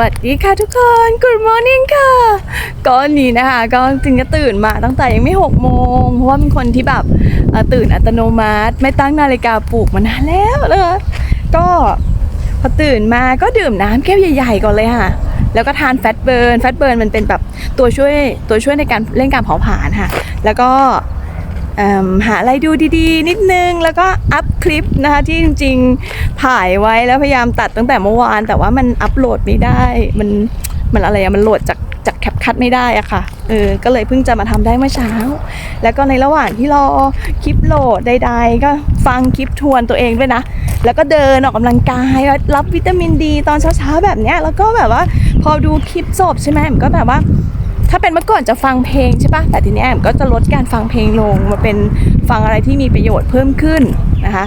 วัสดีค่ะทุกคน Good morning ค่ะ ก็วันนี้นะคะ ก็จริงก็ตื่นมาตั้งแต่ยังไม่หกโมง เพราะว่าเป็นคนที่แบบตื่นอัตโนมัติ ไม่ตั้งนาฬิกาปลุกมานานแล้วนะคะก็พอตื่นมาก็ดื่มน้ำแก้วใหญ่ ๆ ก่อนเลยค่ะ แล้วก็ทานแฟตเบิร์น แฟตเบิร์นมันเป็นแบบตัวช่วยตัวช่วยในการเร่งการเผาผลาญค่ะ แล้วก็ หาอะไรดูดีๆ นิดนึง แล้วก็อัพคลิปนะคะที่จริงๆถ่ายไว้แล้วพยายามตัดตั้งแต่เมื่อวาน แต่ว่ามันอัพโหลดไม่ได้ มันมันอะไรอะมันโหลดจากจากแคปคัดไม่ได้อะค่ะ เออ ก็เลยเพิ่งจะมาทำได้เมื่อเช้า แล้วก็ในระหว่างที่รอคลิปโหลดใดๆ ก็ฟังคลิปทวนตัวเองด้วยนะ แล้วก็เดินออกกำลังกาย รับวิตามินดี ตอนเช้าๆแบบเนี้ย แล้วก็แบบว่าพอดูคลิปจบใช่ไหมมันก็แบบว่า ถ้าเป็นเมื่อก่อนจะฟังเพลงใช่ปะแต่ทีนี้แอมก็จะลดการฟังเพลงลงมาเป็นฟังอะไรที่มีประโยชน์เพิ่มขึ้นนะคะ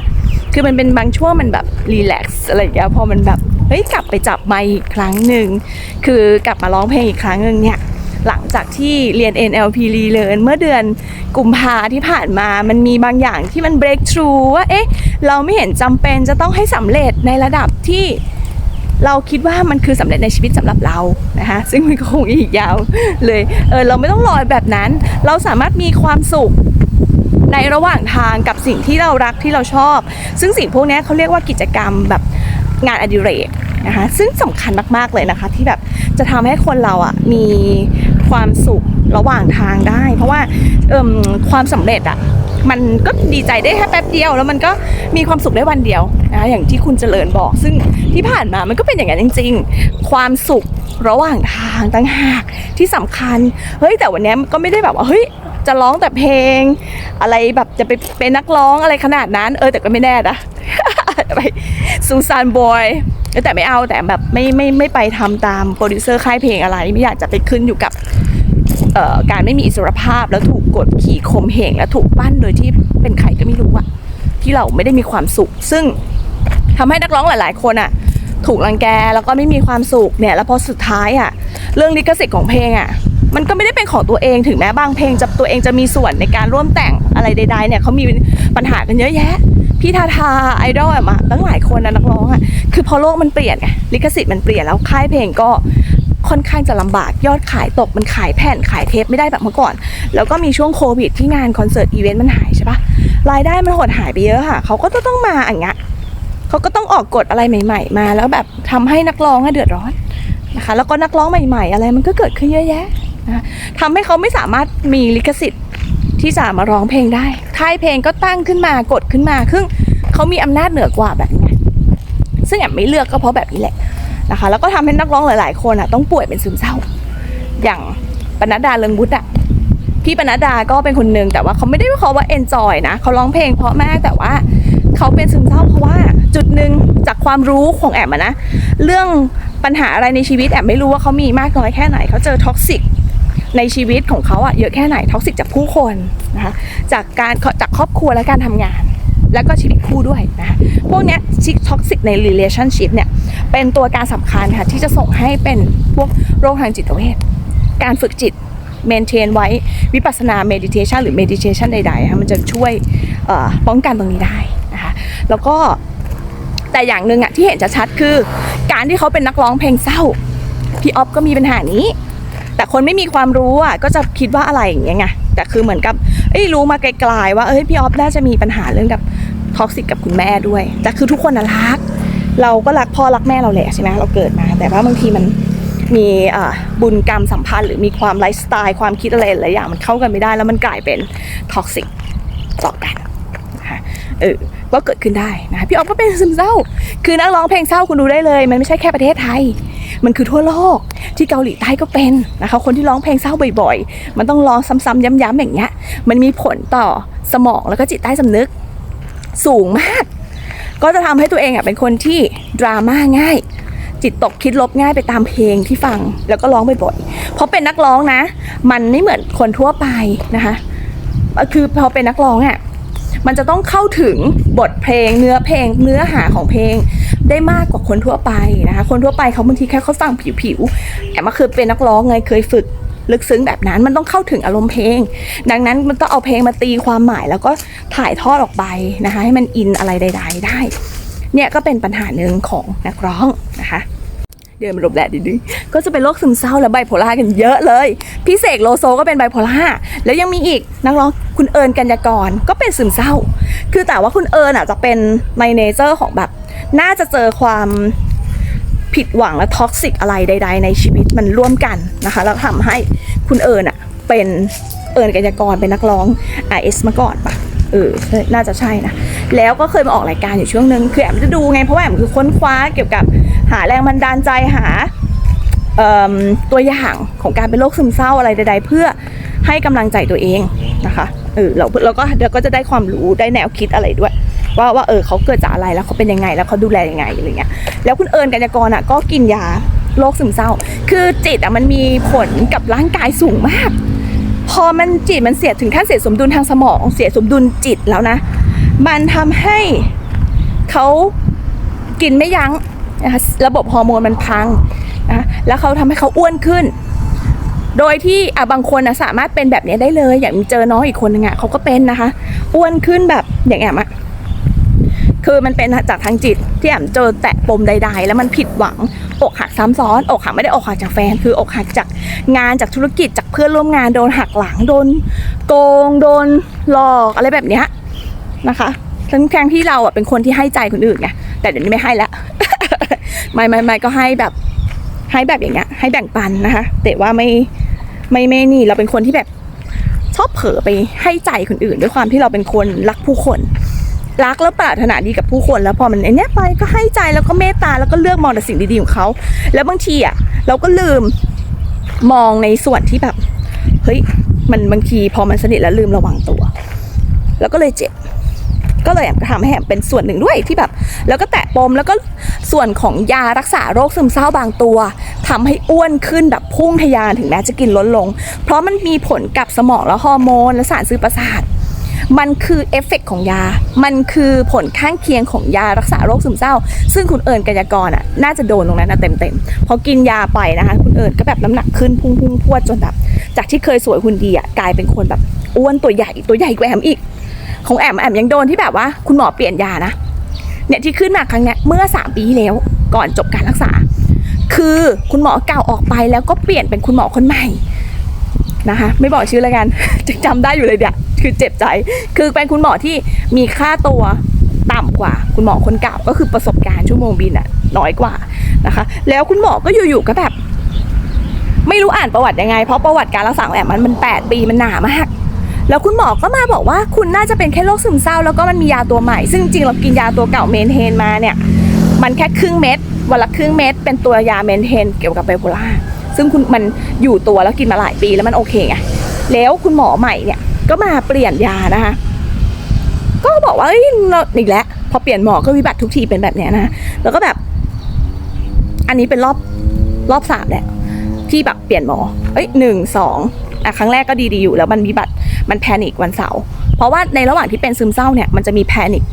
คือมันเป็นบางช่วงมันแบบรีแลกซ์อะไรอย่างเงี้ยพอมันแบบเฮ้ยกลับไปจับไมค์อีกครั้งหนึ่งคือกลับมาร้องเพลงอีกครั้งหนึ่งเนี่ยหลังจากที่เรียน NLP Relearn เมื่อเดือนกุมภาที่ผ่านมามันมีบางอย่างที่มัน break through ว่าเอ๊ะเราไม่เห็นจำเป็นจะต้องให้สำเร็จในระดับที่ เราคิดว่ามันคือสำเร็จในชีวิตสำหรับเรานะคะซึ่งมันก็คงอีกยาวเลยเออเราไม่ต้องรอแบบนั้น เราสามารถมีความสุขในระหว่างทางกับสิ่งที่เรารักที่เราชอบ ซึ่งสิ่งพวกนี้เขาเรียกว่ากิจกรรมแบบงานอดิเรกนะคะซึ่งสำคัญมากๆเลยนะคะที่แบบจะทำให้คนเราอะมีความสุขระหว่างทางได้ เพราะว่าเอิ่มความสำเร็จอะ มันก็ดีใจได้แค่แป๊บเดียว แล้วมันก็มีความสุขได้วันเดียวนะคะอย่างที่คุณเจริญบอก ซึ่งที่ผ่านมามันก็เป็นอย่างนั้นจริง ๆ ความสุขระหว่างทางต่างหากที่สำคัญเฮ้ยแต่วันนี้ก็ไม่ได้แบบว่าเฮ้ยจะร้องแต่เพลง อะไรแบบจะไปเป็นนักร้องอะไรขนาดนั้น เออแต่ก็ไม่แน่นะไปซูซานบอยแต่ไม่เอาแต่แบบไม่ไม่ไม่ไปทำตามโปรดิวเซอร์ค่ายเพลงอะไร ไม่อยากจะไปขึ้นอยู่กับ การไม่มีอิสรภาพแล้วถูกกดขี่ข่มเหงแล้วถูกปั้นโดยที่เป็นใครก็ไม่รู้อะที่เราไม่ได้มีความสุข ซึ่งทำให้นักร้องหลาย ๆ คนอะถูกรังแกแล้วก็ไม่มีความสุขเนี่ยแล้วพอสุดท้ายอะเรื่องลิขสิทธิ์ของเพลงอะมันก็ไม่ได้เป็นของตัวเองถึงแม้บางเพลงจะตัวเองจะมีส่วนในการร่วมแต่งอะไรใด ๆ เนี่ยเขามีปัญหากันเยอะแยะพี่ทาทาไอดอลอะมาตั้งหลายคนนะนักร้องอะคือพอโลกมันเปลี่ยนไงลิขสิทธิ์มันเปลี่ยนแล้วค่ายเพลงก็ ค่อนข้างจะลำบากยอดขายตกมันขายแผ่นขายเทปไม่ได้แบบเมื่อก่อน แล้วก็มีช่วงโควิดที่งานคอนเสิร์ตอีเวนต์มันหายใช่ปะรายได้มันหดหายไปเยอะค่ะเขาก็ต้องมาอย่างเงี้ยเขาก็ต้องออกกฎอะไรใหม่ ๆ มา แล้วแบบทำให้นักร้องเดือดร้อนนะคะ แล้วก็นักร้องใหม่ ๆ อะไรมันก็เกิดขึ้นเยอะแยะนะคะทำให้เขาไม่สามารถมีลิขสิทธิ์ที่จะมาร้องเพลงได้ค่ายเพลงก็ตั้งขึ้นมากดขึ้นมาซึ่งเขามีอำนาจเหนือกว่าแบบนี้ซึ่งแอบไม่เลือกก็เพราะแบบนี้แหละ นะคะ แล้วก็ทำให้นักร้องหลาย ๆ คนอะต้องป่วยเป็นซึมเศร้า อย่างปนัดดาเลิงบุตรอะพี่ปนัดดาก็เป็นคนหนึ่งแต่ว่าเขาไม่ได้เขาว่าเอนจอยนะเขาร้องเพลงเพราะมากแต่ว่าเขาเป็นซึมเศร้าเพราะว่าจุดหนึ่งจากความรู้ของแอมนะเรื่องปัญหาอะไรในชีวิตแอมไม่รู้ว่าเขามีมากน้อยแค่ไหนเขาเจอท็อกซิกในชีวิตของเขาอะเยอะแค่ไหนท็อกซิกจากผู้คนนะคะจากการจากครอบครัวและการทำงาน แล้วก็ชีวิตคู่ด้วยนะพวกเนี้ยชิคท็อกซิกใน relationship เนี่ยเป็นตัวการสำคัญค่ะที่จะส่งให้เป็นพวกโรคทางจิตเวชการฝึกจิตเมนเทนไว้วิปัสนา meditation หรือ meditation ใดๆค่ะมันจะช่วยป้องกันตรงนี้ได้นะคะแล้วก็แต่อย่างหนึ่งอะที่เห็นจะชัดคือ การที่เขาเป็นนักร้องเพลงเศร้าพี่ออฟก็มีปัญหานี้ แต่คนไม่มีความรู้อะก็จะคิดว่าอะไรอย่างเงี้ยไงแต่คือเหมือนกับเอ้ยรู้มาไกลๆว่าเอ้ยพี่ออฟน่าจะมีปัญหาเรื่องกับ ท็อกซิกกับคุณแม่ด้วย แต่คือทุกคนนะรัก เราก็รักพ่อรักแม่เราแหละใช่ไหมเราเกิดมา แต่ว่าบางทีมันมีบุญกรรมสัมพันธ์หรือมีความไลฟ์สไตล์ความคิดอะไรหลายอย่างมันเข้ากันไม่ได้ แล้วมันกลายเป็นท็อกซิกต่อกันนะคะเออก็เกิดขึ้นได้นะคะพี่ออฟก็เป็นซึมเศร้า คือนักร้องเพลงเศร้าคุณดูได้เลย มันไม่ใช่แค่ประเทศไทย มันคือทั่วโลกที่เกาหลีใต้ก็เป็นนะคะคนที่ร้องเพลงเศร้าบ่อย ๆ มันต้องร้องซ้ำๆย้ำๆอย่างเงี้ยมันมีผลต่อสมองแล้วก็จิตใต้สำนึก สูงมาก ก็จะทำให้ตัวเองอะเป็นคนที่ดราม่าง่าย จิตตกคิดลบง่ายไปตามเพลงที่ฟัง แล้วก็ร้องบ่อยๆเพราะเป็นนักร้องนะ มันไม่เหมือนคนทั่วไปนะคะคือพอเป็นนักร้องอะมันจะต้องเข้าถึงบทเพลง เนื้อเพลง เนื้อหาของเพลงได้มากกว่าคนทั่วไปนะคะ คนทั่วไปเขาบางทีแค่เขาฟังผิวๆแอบมาเคยเป็นนักร้องไงเคยฝึก ลึกซึ้งแบบนั้น มันต้องเข้าถึงอารมณ์เพลง ดังนั้นมันต้องเอาเพลงมาตีความหมายแล้วก็ถ่ายทอดออกไปนะคะ ให้มันอินอะไรใด ๆ ได้ เนี่ยก็เป็นปัญหาหนึ่งของนักร้องนะคะเดินมาหลบแดดนิดนึงก็จะเป็นโรคซึมเศร้าและไบโพล่ากันเยอะเลย พี่เสกโลโซก็เป็นไบโพล่าแล้วยังมีอีกนักร้องคุณเอิญกัญญากรก็เป็นซึมเศร้า คือแต่ว่าคุณเอิญอะจะเป็นในเนเจอร์ของแบบ น่าจะเจอความ ผิดหวังและท็อกซิกอะไรใด ๆ ในชีวิตมันร่วมกันนะคะแล้วทำให้คุณเอิญอะเป็นเอิญกัญญากรเป็นนักร้อง RS มาก่อนปะเออ น่าจะใช่นะ แล้วก็เคยมาออกรายการอยู่ช่วงนึง คือแอมจะดูไง เพราะว่าแอมคือค้นคว้าเกี่ยวกับหาแรงบันดาลใจหาตัวอย่างของการเป็นโรคซึมเศร้าอะไรใด ๆ เพื่อให้กำลังใจตัวเองนะคะ เออเราเราก็เราก็จะได้ความรู้ได้แนวคิดอะไรด้วย ว่าว่าเออเขาเกิดจากอะไรแล้วเขาเป็นยังไงแล้วเขาดูแลยังไงอะไรเงี้ยแล้วคุณเอิญกัญญากรอะก็กินยาโรคซึมเศร้า คือจิตอะมันมีผลกับร่างกายสูงมาก พอมันจิตมันเสียถึงขั้นเสียสมดุลทางสมองเสียสมดุลจิตแล้วนะ มันทำให้เขากินไม่ยั้งนะคะระบบฮอร์โมนมันพังนะแล้วเขาทำให้เขาอ้วนขึ้น โดยที่อะบางคนนะสามารถเป็นแบบนี้ได้เลย อย่างเจอน้องอีกคนนึงอะเขาก็เป็นนะคะ อ้วนขึ้นแบบอย่างแอมอะ คือมันเป็นจากทางจิตที่แอมเจอแตะปมใด ๆ แล้วมันผิดหวังอกหักซ้ำซ้อนอกหักไม่ได้อกหักจากแฟน คืออกหักจากงานจากธุรกิจจากเพื่อนร่วมงานโดนหักหลังโดนโกงโดนหลอกอะไรแบบเนี้ยนะคะทั้งแทงที่เราอะเป็นคนที่ให้ใจคนอื่นไงแต่เดี๋ยวนี้ไม่ให้แล้วไม่ไม่ไม่ก็ให้แบบให้แบบอย่างเงี้ย ให้แบ่งปันนะคะแต่ว่าไม่ไม่ไม่นี่เราเป็นคนที่แบบชอบเผลอไปให้ใจคนอื่น ด้วยความที่เราเป็นคนรักผู้คน รักแล้วปรารถนาดีกับผู้คนแล้วพอมันไอเนี้ยไปก็ให้ใจแล้วก็เมตตาแล้วก็เลือกมองแต่สิ่งดีๆของเขา แล้วบางทีอะเราก็ลืมมองในส่วนที่แบบเฮ้ยมันบางทีพอมันสนิทแล้วลืมระวังตัว แล้วก็เลยเจ็บก็เลยแอมทำให้แอมเป็นส่วนหนึ่งด้วยที่แบบ แล้วก็แตะปมแล้วก็ส่วนของยารักษาโรคซึมเศร้าบางตัวทำให้อ้วนขึ้นแบบพุ่งทะยานถึงแม้จะกินลดลง เพราะมันมีผลกับสมองและฮอร์โมนและสารสื่อประสาท มันคือเอฟเฟกต์ของยา มันคือผลข้างเคียงของยารักษาโรคซึมเศร้า ซึ่งคุณเอิญกัญญากรอะน่าจะโดนตรงนั้นนะเต็มๆพอกินยาไปนะคะ คุณเอิญก็แบบน้ำหนักขึ้นพุ่งพุ่งพวดจนแบบจากที่เคยสวยหุ่นดีอะกลายเป็นคนแบบอ้วนตัวใหญ่ตัวใหญ่กว่าแอมอีก ของแอมแอมยังโดนที่แบบว่าคุณหมอเปลี่ยนยานะเนี่ยที่ขึ้นมาครั้งเนี้ยเมื่อสามปีที่แล้วก่อนจบการรักษา คือคุณหมอเก่าออกไปแล้วก็เปลี่ยนเป็นคุณหมอคนใหม่นะคะ ไม่บอกชื่อแล้วกันจะจำได้อยู่เลยเนี่ย คือเจ็บใจ คือเป็นคุณหมอที่มีค่าตัวต่ำกว่า คุณหมอคนเก่าก็คือประสบการณ์ชั่วโมงบินอะน้อยกว่านะคะ แล้วคุณหมอก็อยู่ๆก็แบบ ไม่รู้อ่านประวัติยังไง เพราะประวัติการรักษาแอมมันมันแปดปีมันหนามากแล้วคุณหมอก็มาบอกว่าคุณน่าจะเป็นแค่โรคซึมเศร้า แล้วก็มันมียาตัวใหม่ ซึ่งจริงเรากินยาตัวเก่าเมนเทนมาเนี่ย มันแค่ครึ่งเม็ดวันละครึ่งเม็ดเป็นตัวยาเมนเทนเกี่ยวกับไบโพล่าซึ่งคุณมันอยู่ตัวแล้วกินมาหลายปีแล้วมันโอเคไงแล้วคุณหมอใหม่เนี่ย ก็มาเปลี่ยนยานะคะ ก็บอกว่าเอ้ยเราอีกแล้วพอเปลี่ยนหมอก็วิบัติทุกทีเป็นแบบเนี้ยนะแล้วก็แบบ อันนี้เป็นรอบรอบสามแหละที่แบบเปลี่ยนหมอ เอ้ยหนึ่งสองอะครั้งแรกก็ดีๆอยู่แล้วมันวิบัติมันแพนิควันเสาร์เพราะว่าในระหว่างที่เป็นซึมเศร้าเนี่ยมันจะมีแพนิค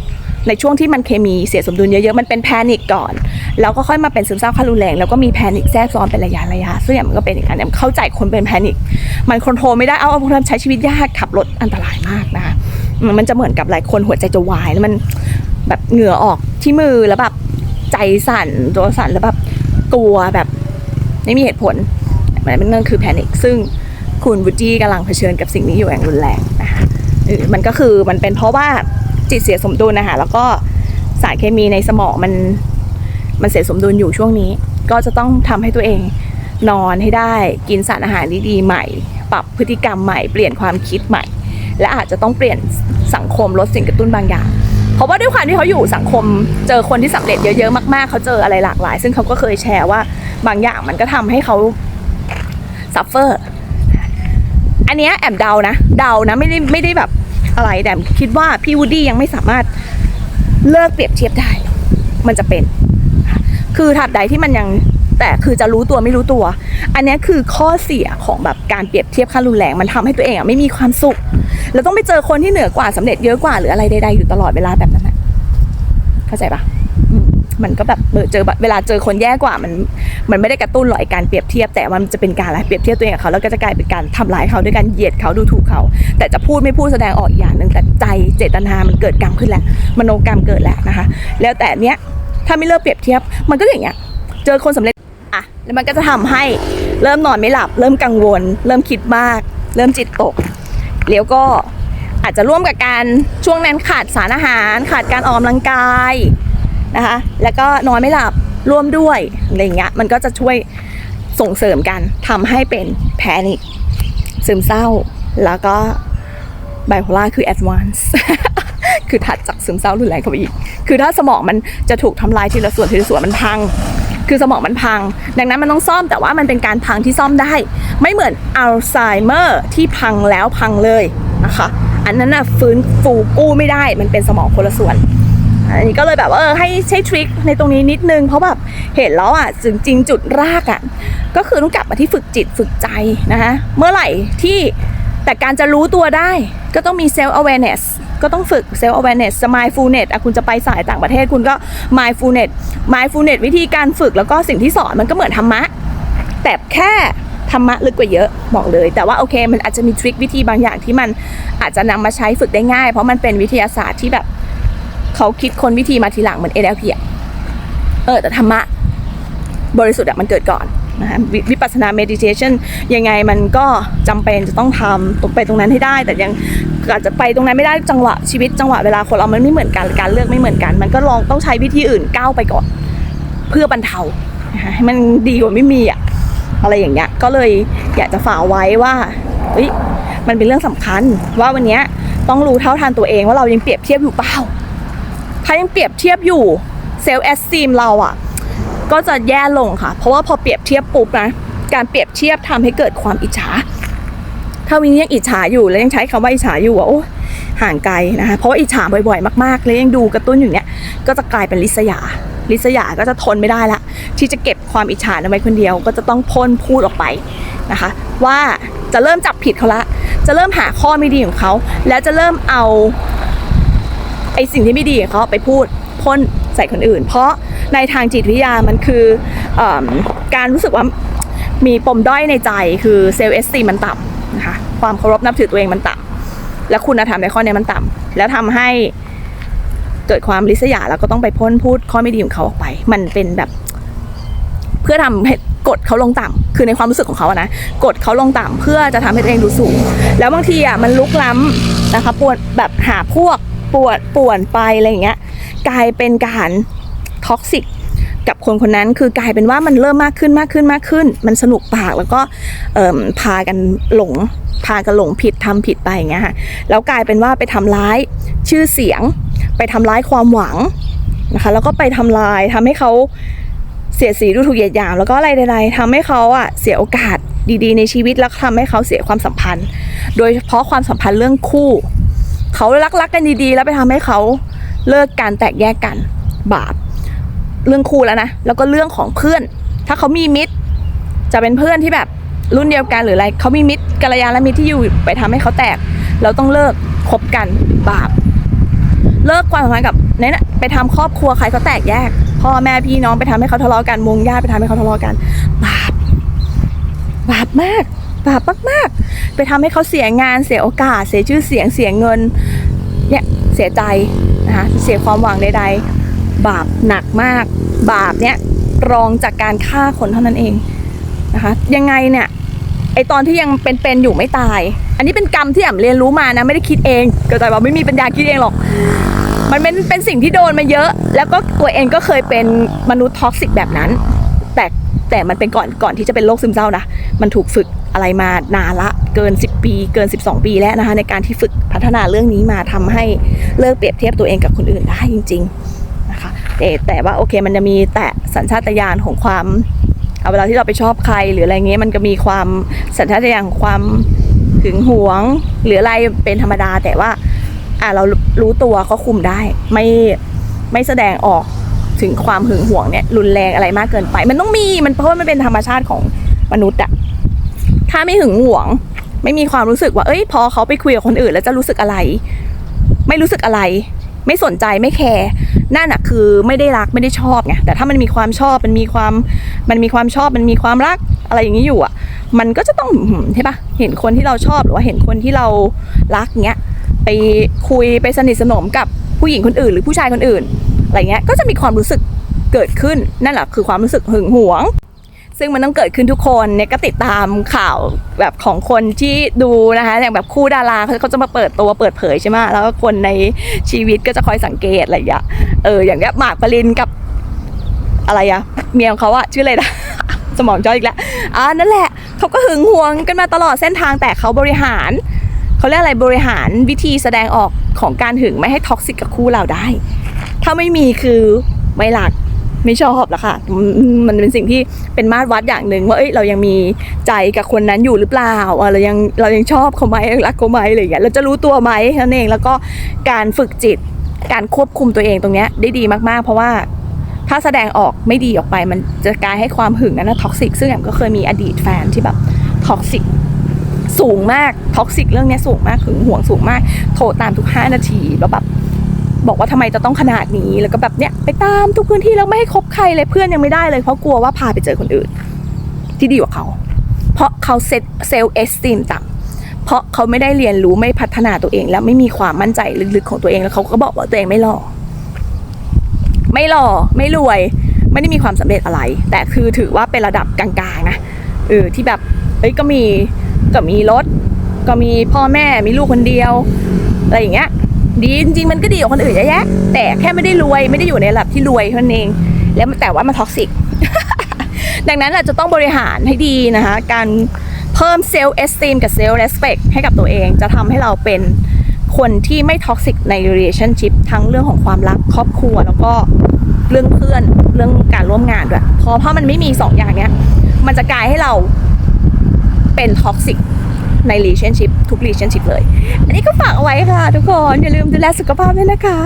ในช่วงที่มันเคมีเสียสมดุลเยอะๆมันเป็นแพนิคก่อน แล้วก็ค่อยมาเป็นซึมเศร้าขั้นรุนแรงแล้วก็มีแพนิคแทรกซ้อนเป็นระยะระยะซึ่งมันก็เป็นอย่างนั้นเข้าใจคนเป็นแพนิคมันคอนโทรลไม่ได้เอาเอาพวกนั้นใช้ชีวิตยากขับรถอันตรายมากนะคะมันจะเหมือนกับหลายคนหัวใจจะวายแล้วมันแบบเหงื่อออกที่มือแล้วแบบใจสั่นตัวสั่นแล้วแบบกลัวแบบไม่มีเหตุผลมันเป็นนั่นคือแพนิคซึ่งคุณวูดดี้กำลังเผชิญกับสิ่งนี้อยู่อย่างรุนแรงนะคะมันก็คือมันเป็นเพราะว่าจิตเสียสมดุลนะคะแล้วก็สารเคมีในสมองมัน มันเสียสมดุลอยู่ช่วงนี้ ก็จะต้องทำให้ตัวเองนอนให้ได้กินสารอาหารดีๆใหม่ ปรับพฤติกรรมใหม่เปลี่ยนความคิดใหม่ และอาจจะต้องเปลี่ยนสังคมลดสิ่งกระตุ้นบางอย่างเพราะว่าด้วยความที่เขาอยู่สังคมเจอคนที่สำเร็จเยอะๆมากๆเขาเจออะไรหลากหลาย ซึ่งเขาก็เคยแชร์ว่าบางอย่างมันก็ทำให้เขาซัฟเฟอร์อันนี้แอมเดานะเดานะไม่ได้ไม่ได้แบบอะไรแต่แอมคิดว่าพี่วูดดี้ยังไม่สามารถเลิกเปรียบเทียบได้ มันจะเป็น คือถัดใดที่มันยังแต่คือจะรู้ตัวไม่รู้ตัว อันนี้คือข้อเสียของแบบการเปรียบเทียบขั้นรุนแรงมันทำให้ตัวเองอะไม่มีความสุข แล้วต้องไปเจอคนที่เหนือกว่าสำเร็จเยอะกว่าหรืออะไรใดๆอยู่ตลอดเวลาแบบนั้นนะเข้าใจปะมันก็แบบเออเจอแบบเวลาเจอคนแย่กว่ามันมันไม่ได้กระตุ้นหรอกการเปรียบเทียบ แต่มันจะเป็นการอะไรเปรียบเทียบตัวเองกับเขาแล้วก็จะกลายเป็นการทำร้ายเขาด้วยการเหยียดเขาดูถูกเขา แต่จะพูดไม่พูดแสดงออกอีกอย่างหนึ่งแต่ใจเจตนามันเกิดกรรมขึ้นแล้วมโนกรรมเกิดแล้วนะคะ แล้วแต่เนี้ย ถ้าไม่เลิกเปรียบเทียบ มันก็อย่างเงี้ย เจอคนสำเร็จอะแล้วมันก็จะทำให้เริ่มนอนไม่หลับ เริ่มกังวล เริ่มคิดมาก เริ่มจิตตก แล้วก็อาจจะร่วมกับการช่วงนั้นขาดสารอาหาร ขาดการออกกำลังกายนะคะ แล้วก็นอนไม่หลับร่วมด้วยอะไรเงี้ย มันก็จะช่วยส่งเสริมกันทำให้เป็นแพนิคซึมเศร้า แล้วก็ไบโพล่าคือแอดวานซ์ คือถัดจากซึมเศร้ารุนแรงเข้าไปอีก คือถ้าสมองมันจะถูกทำลายทีละส่วนทีละส่วนมันพัง คือสมองมันพัง ดังนั้นมันต้องซ่อมแต่ว่ามันเป็นการพังที่ซ่อมได้ ไม่เหมือนอัลไซเมอร์ที่พังแล้วพังเลยนะคะ อันนั้นน่ะฟื้นฟูกู้ไม่ได้ มันเป็นสมองคนละส่วนอันนี้ก็เลยแบบว่าเออให้ใช้ทริคในตรงนี้นิดนึง เพราะแบบเห็นแล้วอะจริงๆจุดรากอะก็คือต้องกลับมาที่ฝึกจิตฝึกใจนะคะเมื่อไหร่ที่แต่การจะรู้ตัวได้ก็ต้องมี self awareness ก็ต้องฝึก self awareness mindfulness อะคุณจะไปสายต่างประเทศคุณก็ mindfulness mindfulness วิธีการฝึกแล้วก็สิ่งที่สอนมันก็เหมือนธรรมะ แต่แค่ธรรมะลึกกว่าเยอะบอกเลย แต่ว่าโอเคมันอาจจะมีทริควิธีบางอย่างที่มันอาจจะนำมาใช้ฝึกได้ง่าย เพราะมันเป็นวิทยาศาสตร์ที่แบบเขาคิดคนวิธีมาทีหลังเหมือน NLP อะเออแต่ธรรมะบริสุทธิ์อะมันเกิดก่อน นะคะววิปัสสนา meditation ยังไงมันก็จำเป็นจะต้องทำตรงไปตรงนั้นให้ได้ แต่ยังอาจจะไปตรงนั้นไม่ได้จังหวะชีวิตจังหวะเวลาคนเรามันไม่เหมือนกันการเลือกไม่เหมือนกัน มันก็ลองต้องใช้วิธีอื่นก้าวไปก่อน เพื่อบรรเทาให้มันดีกว่าไม่มีอะอะไรอย่างเงี้ยก็เลยอยากจะฝากไว้ว่าเฮ้ยมันเป็นเรื่องสำคัญว่าวันนี้ต้องรู้เท่าทันตัวเองว่าเรายังเปรียบเทียบอยู่เปล่า ถ้ายังเปรียบเทียบอยู่เซลล์แอสซีมเราอะ่ะ ก็จะแย่ลงค่ะ เพราะว่าพอเปรียบเทียบปุ๊บนะการเปรียบเทียบทำให้เกิดความอิจฉา ถ้าวินยังอิจฉาอยู่แล้วยังใช้คำว่าอิจฉาอยู่อะโอ้ห่างไกลนะคะเพราะว่าอิจฉาบ่อยๆ มากๆ แล้วยังดูกระตุ้นอยู่เนี้ยก็จะกลายเป็นลิษยา ลิษยาก็จะทนไม่ได้ละ ที่จะเก็บความอิจฉาเอาไว้คนเดียว ก็จะต้องพ่นพูดออกไปนะคะ ว่าจะเริ่มจับผิดเขาละ จะเริ่มหาข้อไม่ดีของเขา แล้วจะเริ่มเอาไอสิ่งที่ไม่ดีของเขาไปพูดพ่นใส่คนอื่น เพราะ ในทางจิตวิทยามันคืออการรู้สึกว่ามีปมด้อยในใจคือเซลล์เอสซีมันต่ำนะคะความเคารพนับถือตัวเองมันต่ำและคุณธรรมในข้อนี้มันต่ำแล้วทำให้เกิดความริษยาแล้วก็ต้องไปพ่นพูดข้อไม่ดีของเขาออกไป มันเป็นแบบ เพื่อทำให้กดเขาลงต่ำคือในความรู้สึกของเขาอะนะกดเขาลงต่ำเพื่อจะทำให้ตัวเองดูสูง แล้วบางทีอะมันลุกล้ำนะคะปวดแบบหาพวกปวดป่วนไปอะไรอย่างเงี้ย กลายเป็นการ ท็อกซิกกับคนคนนั้นคือกลายเป็นว่ามันเริ่มมากขึ้นมากขึ้นมากขึ้น มันสนุกปากแล้วก็พากันหลงพากันหลงผิดทำผิดไปอย่างเงี้ยค่ะแล้วกลายเป็นว่าไปทำร้ายชื่อเสียง ไปทำร้ายความหวังนะคะแล้วก็ไปทำลายทำให้เขาเสียสีดูถูกเหยียดหยามแล้วก็อะไรใดๆทำให้เขาอะเสียโอกาสดีๆ ในชีวิตแล้วทำให้เขาเสียความสัมพันธ์ โดยเฉพาะความสัมพันธ์เรื่องคู่เขารักๆกันดีๆ แล้วไปทำให้เขาเลิกการแตกแยกกันบาป เรื่องคู่แล้วนะแล้วก็เรื่องของเพื่อน ถ้าเขามีมิตร จะเป็นเพื่อนที่แบบรุ่นเดียวกันหรืออะไรเขามีมิตรกัลยาณมิตรที่อยู่ไปทำให้เขาแตก เราต้องเลิกคบกันบาป เลิกความสัมพันธ์กับเนี่ยนะไปทำครอบครัวใครเขาแตกแยก พ่อแม่พี่น้องไปทำให้เขาทะเลาะกันวงญาติไปทำให้เขาทะเลาะกันบาปบาปมากบาปมากๆ ไปทำให้เขาเสียงานเสียโอกาส เสียชื่อเสียงเสียเงินเนี่ยเสียใจนะคะเสียความหวังใดๆ บาปหนักมาก บาปเนี่ยรองจากการฆ่าคนเท่านั้นเองนะคะ ยังไงเนี่ยไอตอนที่ยังเป็นๆอยู่ไม่ตาย อันนี้เป็นกรรมที่แอมเรียนรู้มานะไม่ได้คิดเองเกิดจากว่าไม่มีปัญญาคิดเองหรอก มันเป็นเป็นสิ่งที่โดนมาเยอะ แล้วก็ตัวเองก็เคยเป็นมนุษย์ท็อกซิกแบบนั้น แต่แต่มันเป็นก่อนก่อนที่จะเป็นโรคซึมเศร้านะ มันถูกฝึกอะไรมานานละเกิน 10 ปีเกิน 12 ปีแล้วนะคะในการที่ฝึกพัฒนาเรื่องนี้มาทำให้เลิกเปรียบเทียบตัวเองกับคนอื่นได้จริง ๆ แต่แต่ว่าโอเคมันจะมีแต่สัญชาตญาณของความเอาเวลาที่เราไปชอบใครหรืออะไรเงี้ยมันก็มีความสัญชาตญาณของความหึงหวง หรืออะไรเป็นธรรมดา แต่ว่าอะเรารู้ตัวก็คุมได้ ไม่ไม่แสดงออกถึงความหึงหวงเนี่ยรุนแรงอะไรมากเกินไป มันต้องมีมันเพราะว่ามันเป็นธรรมชาติของมนุษย์อะถ้าไม่หึงหวง ไม่มีความรู้สึกว่า เอ้ยพอเขาไปคุยกับคนอื่น แล้วจะรู้สึกอะไร ไม่รู้สึกอะไร ไม่สนใจไม่แคร์นั่นอะคือไม่ได้รักไม่ได้ชอบไงแต่ถ้ามันมีความชอบมันมีความมันมีความชอบมันมีความรักอะไรอย่างนี้อยู่อะมันก็จะต้องหืมใช่ปะเห็นคนที่เราชอบหรือว่าเห็นคนที่เรารักเงี้ยไปคุยไปสนิทสนมกับผู้หญิงคนอื่น หรือผู้ชายคนอื่นอะไรเงี้ยก็จะมีความรู้สึกเกิดขึ้นนั่นแหละคือความรู้สึกหึงหวง ซึ่งมันต้องเกิดขึ้นทุกคนเนี่ยก็ติดตามข่าวแบบของคนที่ดูนะคะอย่างแบบคู่ดาราเขาเขาจะมาเปิดตัวเปิดเผยใช่ไหมแล้วก็คนในชีวิตก็จะคอยสังเกตอะไรอย่างเงี้ยเอออย่างเงี้ยหมากปรินกับอะไรอะเมียของเขาอะชื่ออะไรนะสมองจอยอีกแล้วอ่านั่นแหละเขาก็หึงหวงกันมาตลอดเส้นทางแต่เขาบริหารเขาเรียกอะไรบริหารวิธีแสดงออกของการหึงไม่ให้ท็อกซิกกับคู่เราได้ ถ้าไม่มีคือไม่หลัก ไม่ชอบละค่ะ มันเป็นสิ่งที่เป็นมาตรวัดอย่างหนึ่งว่าเอ้ยเรายังมีใจกับคนนั้นอยู่หรือเปล่าเรายังเรายังชอบเขาไหมรักเขาไหมอะไรอย่างเงี้ยเราจะรู้ตัวไหมนั่นเองแล้วก็การฝึกจิตการควบคุมตัวเองตรงเนี้ยได้ดีมากๆ เพราะว่าถ้าแสดงออกไม่ดีออกไป มันจะกลายให้ความหึงนั้นนะท็อกซิกซึ่งแอมก็เคยมีอดีตแฟนที่แบบท็อกซิกสูงมากท็อกซิกเรื่องเนี้ยสูงมากหึงห่วงสูงมาก โทรตามทุก 5 นาทีแล้วแบบ บอกว่าทำไมจะต้องขนาดนี้ แล้วก็แบบเนี้ยไปตามทุกพื้นที่แล้วไม่ให้คบใครเลยเพื่อนยังไม่ได้เลยเพราะกลัวว่าพาไปเจอคนอื่น ที่ดีกว่าเขา เพราะเขาเซตเซลล์เอสติมต่ำเพราะเขาไม่ได้เรียนรู้ไม่พัฒนาตัวเอง และไม่มีความมั่นใจลึกๆของตัวเองแล้วเขาก็บอกว่าตัวเองไม่หล่อไม่หล่อไม่รวย ไม่ได้มีความสำเร็จอะไร แต่คือถือว่าเป็นระดับกลางๆนะเออที่แบบเอ้ยก็มีก็มีรถ ก็มีพ่อแม่มีลูกคนเดียวอะไรอย่างเงี้ย ดีจริงๆมันก็ดีกว่าคนอื่นเยอะแยะ แต่แค่ไม่ได้รวยไม่ได้อยู่ในระดับที่รวยเท่านั้นเอง แล้วแต่ว่ามันท็อกซิก ดังนั้นอาจะต้องบริหารให้ดีนะคะ การเพิ่มเซลล์เอสติมกับเซลล์เรสเพคให้กับตัวเองจะทำให้เราเป็นคนที่ไม่ท็อกซิกใน relationship ทั้งเรื่องของความรักครอบครัว แล้วก็เรื่องเพื่อนเรื่องการร่วมงานด้วยเพราะเพราะมันไม่มีสองอย่างเนี้ย มันจะกลายให้เราเป็นท็อกซิก ใน relationship ทุก relationship เลย อันนี้ก็ฝากเอาไว้ค่ะทุกคน อย่าลืมดูแลสุขภาพด้วยนะคะ